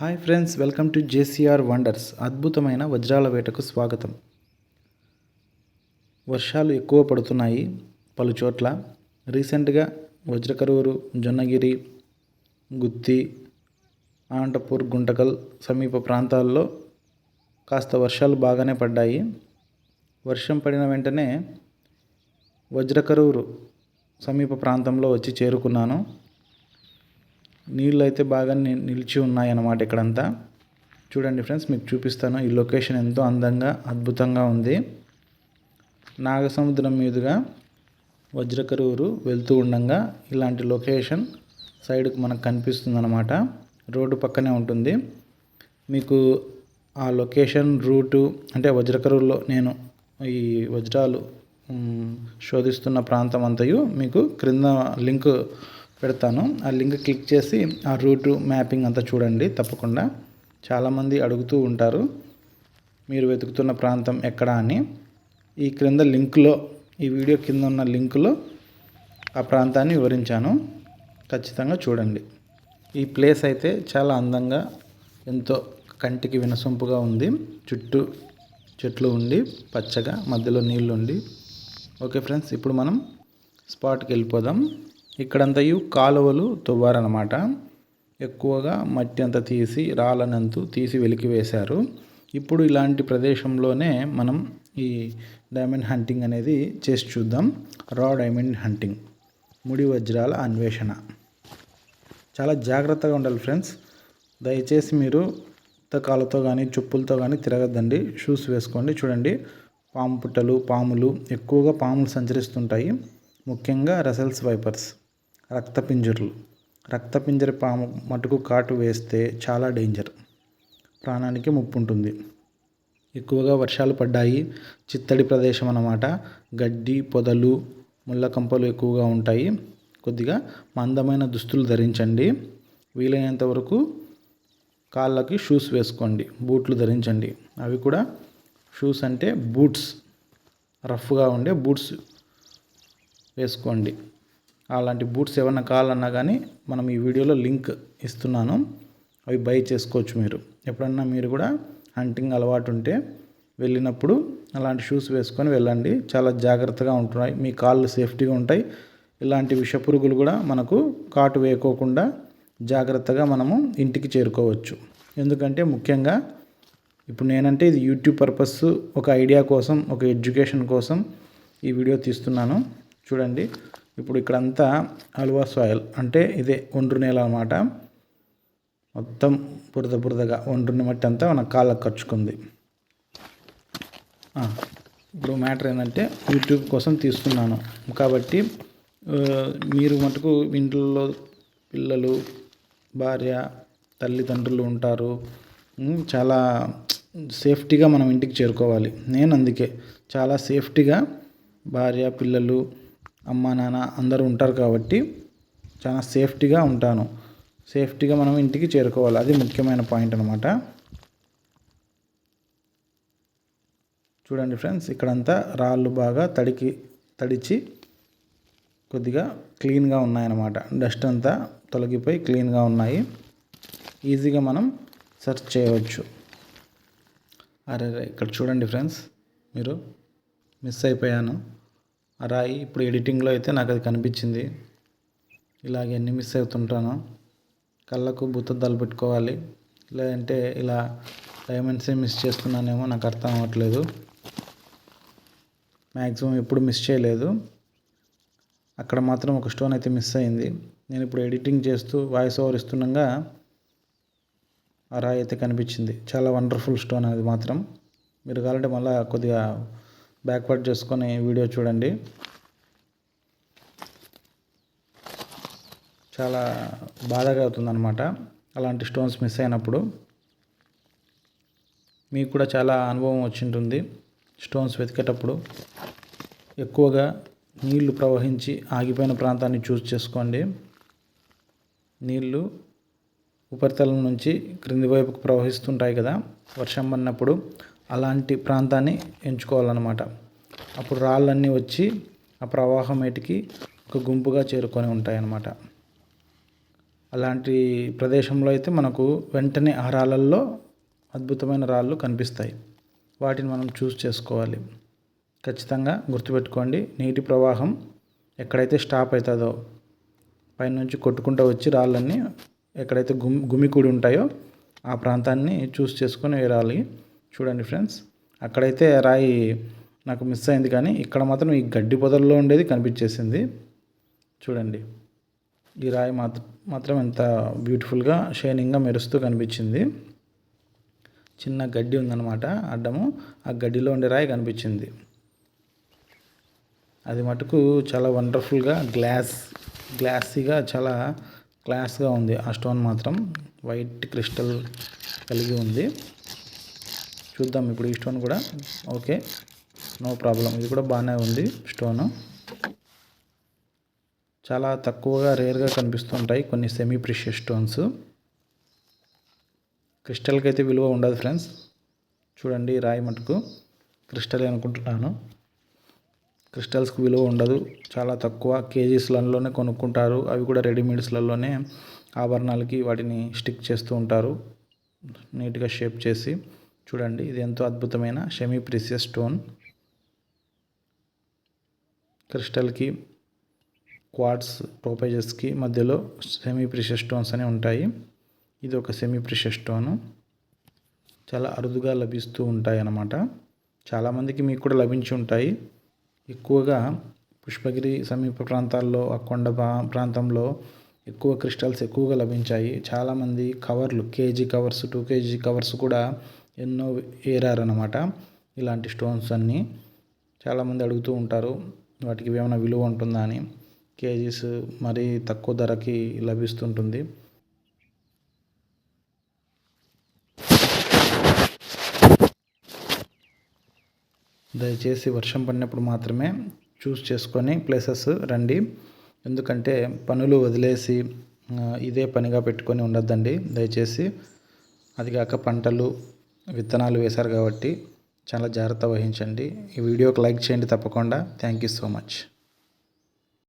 Hi friends welcome to JCR wonders అద్భుతమైన వజ్రాల వేటకు స్వాగతం. వర్షాలు ఎక్కువ పడుతున్నాయి పలు చోట్ల రీసెంట్గా వజ్రకరూరు జొన్నగిరి గుత్తి అనంతపూర్ గుంటకల్ సమీప ప్రాంతాల్లో కాస్త వర్షాలు బాగానే పడ్డాయి. వర్షం పడిన వెంటనే వజ్రకరూరు సమీప ప్రాంతంలో వచ్చి చేరుకున్నాను. నీళ్ళు అయితే బాగా నిలిచి ఉన్నాయి అన్నమాట ఇక్కడంతా. చూడండి ఫ్రెండ్స్ మీకు చూపిస్తాను ఈ లొకేషన్ ఎంతో అందంగా అద్భుతంగా ఉంది. నాగసముద్రం మీదుగా వజ్రకరూరు వెళ్తూ ఉండగా ఇలాంటి లొకేషన్ సైడ్కి మనకు కనిపిస్తుంది అనమాట రోడ్డు పక్కనే ఉంటుంది. మీకు ఆ లొకేషన్ రూటు అంటే వజ్రకరూరులో నేను ఈ వజ్రాలు శోధిస్తున్న ప్రాంతం అంతయు మీకు క్రింద లింక్ పెడతాను. ఆ లింక్ క్లిక్ చేసి ఆ రూటు మ్యాపింగ్ అంతా చూడండి. తప్పకుండా చాలామంది అడుగుతూ ఉంటారు మీరు వెతుకుతున్న ప్రాంతం ఎక్కడ అని. ఈ క్రింద లింక్లో ఈ వీడియో కింద ఉన్న లింక్లో ఆ ప్రాంతాన్ని వివరించాను. ఖచ్చితంగా చూడండి. ఈ ప్లేస్ అయితే చాలా అందంగా ఎంతో కంటికి వినసొంపుగా ఉంది. చుట్టూ చెట్లు ఉండి పచ్చగా మధ్యలో నీళ్ళు ఉండి. ఓకే ఫ్రెండ్స్ ఇప్పుడు మనం స్పాట్కి వెళ్ళిపోదాం. ఇక్కడంతయు కాలువలు తవ్వారనమాట ఎక్కువగా మట్టి అంతా తీసి రాళ్ళనంతు తీసి వెలికి వేశారు. ఇప్పుడు ఇలాంటి ప్రదేశంలోనే మనం ఈ డైమండ్ హంటింగ్ అనేది చేసి చూద్దాం. రా డైమండ్ హంటింగ్. ముడి వజ్రాల అన్వేషణ. చాలా జాగ్రత్తగా ఉండాలి ఫ్రెండ్స్. దయచేసి మీరు కాళ్ళతో కానీ చెప్పులతో కానీ తిరగద్దండి. షూస్ వేసుకోండి. చూడండి. పాము పుట్టలు పాములు ఎక్కువగా పాములు సంచరిస్తుంటాయి. ముఖ్యంగా రసల్స్ వైపర్స్. రక్తపింజరులు. రక్తపింజర పాము మటుకు కాటు వేస్తే చాలా డేంజర్. ప్రాణానికి ముప్పు ఉంటుంది ఎక్కువగా వర్షాలు పడ్డాయి. చిత్తడి ప్రదేశం అన్నమాట. గడ్డి పొదలు ముళ్ళ కంపలు ఎక్కువగా ఉంటాయి. కొద్దిగా మందమైన దుస్తులు ధరించండి. వీలైనంత వరకు కాళ్ళకి షూస్ వేసుకోండి. బూట్లు ధరించండి. అవి కూడా షూస్ అంటే బూట్స్. రఫ్గా ఉండే బూట్స్ వేసుకోండి. అలాంటి బూట్స్ ఏమన్నా కావాలన్నా కానీ మనం ఈ వీడియోలో లింక్ ఇస్తున్నాను. అవి బై చేసుకోవచ్చు మీరు. ఎప్పుడన్నా మీరు కూడా హంటింగ్ అలవాటు ఉంటే వెళ్ళినప్పుడు అలాంటి షూస్ వేసుకొని వెళ్ళండి. చాలా జాగ్రత్తగా ఉంటున్నాయి. మీ కాళ్ళు సేఫ్టీగా ఉంటాయి. ఇలాంటి విషపురుగులు కూడా మనకు కాటు వేయకోకుండా జాగ్రత్తగా మనము ఇంటికి చేరుకోవచ్చు. ఎందుకంటే ముఖ్యంగా ఇప్పుడు నేనంటే ఇది యూట్యూబ్ పర్పస్ ఒక ఐడియా కోసం ఒక ఎడ్యుకేషన్ కోసం ఈ వీడియో తీస్తున్నాను. చూడండి. ఇప్పుడు ఇక్కడంతా అల్వా సాయిల్ అంటే ఇదే ఒండ్రు నేల అనమాట మొత్తం బురద బురదగా ఒండ్రుని మట్టి అంతా మన కాళ్ళకు ఖర్చుకుంది ఇప్పుడు మ్యాటర్ ఏంటంటే యూట్యూబ్ కోసం తీసుకున్నాను. కాబట్టి మీరు మటుకు ఇంట్లో పిల్లలు భార్య తల్లిదండ్రులు ఉంటారు. చాలా సేఫ్టీగా మనం ఇంటికి చేరుకోవాలి. నేను అందుకే చాలా సేఫ్టీగా భార్య పిల్లలు అమ్మ నాన్న అందరూ ఉంటారు కాబట్టి చాలా సేఫ్టీగా ఉంటాను. సేఫ్టీగా మనం ఇంటికి చేరుకోవాలి. అది ముఖ్యమైన పాయింట్ అనమాట చూడండి ఫ్రెండ్స్ ఇక్కడంతా రాళ్ళు బాగా తడికి తడిచి కొద్దిగా క్లీన్గా ఉన్నాయన్నమాట. డస్ట్ అంతా తొలగిపోయి క్లీన్గా ఉన్నాయి. ఈజీగా మనం సెర్చ్ చేయవచ్చు. అరే ఇక్కడ చూడండి ఫ్రెండ్స్ మీరు మిస్ అయిపోయాను. ఆ రాయి ఇప్పుడు ఎడిటింగ్లో అయితే నాకు అది కనిపించింది. ఇలాగ ఎన్ని మిస్ అవుతుంటాను. కళ్ళకు బుద్ధద్దాలు పెట్టుకోవాలి లేదంటే ఇలా డైమండ్సే మిస్ చేస్తున్నానేమో నాకు అర్థం అవ్వట్లేదు. మ్యాక్సిమం ఎప్పుడు మిస్ చేయలేదు. అక్కడ మాత్రం ఒక స్టోన్ అయితే మిస్ అయింది. నేను ఇప్పుడు ఎడిటింగ్ చేస్తూ వాయిస్ ఓవర్ ఇస్తుండగా ఆ రాయి అయితే కనిపించింది. చాలా వండర్ఫుల్ స్టోన్ అది మాత్రం. మీరు కావాలంటే మళ్ళీ కొద్దిగా బ్యాక్వర్డ్ చేసుకొని వీడియో చూడండి. చాలా బాధగా అవుతుందన్నమాట. అలాంటి స్టోన్స్ మిస్ అయినప్పుడు. మీకు కూడా చాలా అనుభవం వచ్చింటుంది స్టోన్స్ వెతికేటప్పుడు. ఎక్కువగా నీళ్ళు ప్రవహించి ఆగిపోయిన ప్రాంతాన్ని చూస్ చేసుకోండి. నీళ్ళు ఉపరితలం నుంచి క్రింది వైపుకు ప్రవహిస్తుంటాయి కదా వర్షం పడినప్పుడు అలాంటి ప్రాంతాన్ని ఎంచుకోవాలన్నమాట. అప్పుడు రాళ్ళన్నీ వచ్చి ఆ ప్రవాహం ఏటికి ఒక గుంపుగా చేరుకొని ఉంటాయన్నమాట. అలాంటి ప్రదేశంలో అయితే మనకు వెంటనే ఆ రాళ్ళల్లో అద్భుతమైన రాళ్ళు కనిపిస్తాయి. వాటిని మనం చూస్ చేసుకోవాలి. ఖచ్చితంగా గుర్తుపెట్టుకోండి నీటి ప్రవాహం ఎక్కడైతే స్టాప్ అవుతుందో పైనుంచి కొట్టుకుంటూ వచ్చి రాళ్ళన్నీ ఎక్కడైతే గుమి గుమికూడి ఉంటాయో ఆ ప్రాంతాన్ని చూస్ చేసుకొని వేరాలి చూడండి ఫ్రెండ్స్. అక్కడైతే రాయి నాకు మిస్ అయింది కానీ ఇక్కడ మాత్రం ఈ గడ్డి పొదల్లో ఉండేది కనిపించేసింది. చూడండి. ఈ రాయి మాత్రం మాత్రం ఎంత బ్యూటిఫుల్గా షైనింగ్గా మెరుస్తూ కనిపించింది. చిన్న గడ్డి ఉందన్నమాట అడ్డము. ఆ గడ్డిలో ఉండే రాయి కనిపించింది. అది మటుకు చాలా వండర్ఫుల్గా గ్లాస్ గ్లాసీగా చాలా క్లాస్గా ఉంది. ఆ స్టోన్ మాత్రం వైట్ క్రిస్టల్ కలిగి ఉంది. చూద్దాం ఇప్పుడు ఈ స్టోన్ కూడా. ఓకే. No problem. ఇది కూడా బాగానే ఉంది స్టోను. చాలా తక్కువగా రేర్గా కనిపిస్తుంటాయి కొన్ని సెమీ ప్రిషియస్ స్టోన్స్ క్రిస్టల్కి అయితే విలువ ఉండదు ఫ్రెండ్స్. చూడండి రాయి మటుకు. క్రిస్టల్ అనుకుంటున్నాను. క్రిస్టల్స్కి విలువ ఉండదు. చాలా తక్కువ. కేజీస్లలోనే కొనుక్కుంటారు. అవి కూడా రెడీమేడ్స్లలోనే ఆభరణాలకి వాటిని స్టిక్ చేస్తూ ఉంటారు. నీట్గా షేప్ చేసి. చూడండి ఇది ఎంతో అద్భుతమైన షెమీ ప్రిసియస్ స్టోన్. క్రిస్టల్కి క్వాడ్స్ టోపేజెస్కి మధ్యలో సెమీ ప్రిషియస్ స్టోన్స్ అనేవి ఉంటాయి. ఇది ఒక సెమీ ప్రిషియస్ స్టోను. చాలా అరుదుగా లభిస్తూ ఉంటాయి అన్నమాట. చాలామందికి మీకు కూడా లభించి ఉంటాయి. ఎక్కువగా పుష్పగిరి సమీప ప్రాంతాల్లో ఆ కొండ ప్రాంతంలో ఎక్కువ క్రిస్టల్స్ ఎక్కువగా లభించాయి. చాలామంది కవర్లు KG covers two KG covers కూడా ఎన్నో ఏరారనమాట ఇలాంటి స్టోన్స్ అన్నీ. చాలామంది అడుగుతూ ఉంటారు వాటికి ఏమైనా విలువ ఉంటుందా అని. కేజీస్ మరీ తక్కువ ధరకి లభిస్తుంటుంది. దయచేసి వర్షం పడినప్పుడు మాత్రమే చూస్ చేసుకొని ప్లేసెస్ రండి. ఎందుకంటే పనులు వదిలేసి ఇదే పనిగా పెట్టుకొని ఉండొద్దండి. దయచేసి అది కాక పంటలు విత్తనాలు వేశారు కాబట్టి చాలా జాగ్రత్త వహించండి. ఈ వీడియోకి లైక్ చేయండి తప్పకుండా. Thank you so much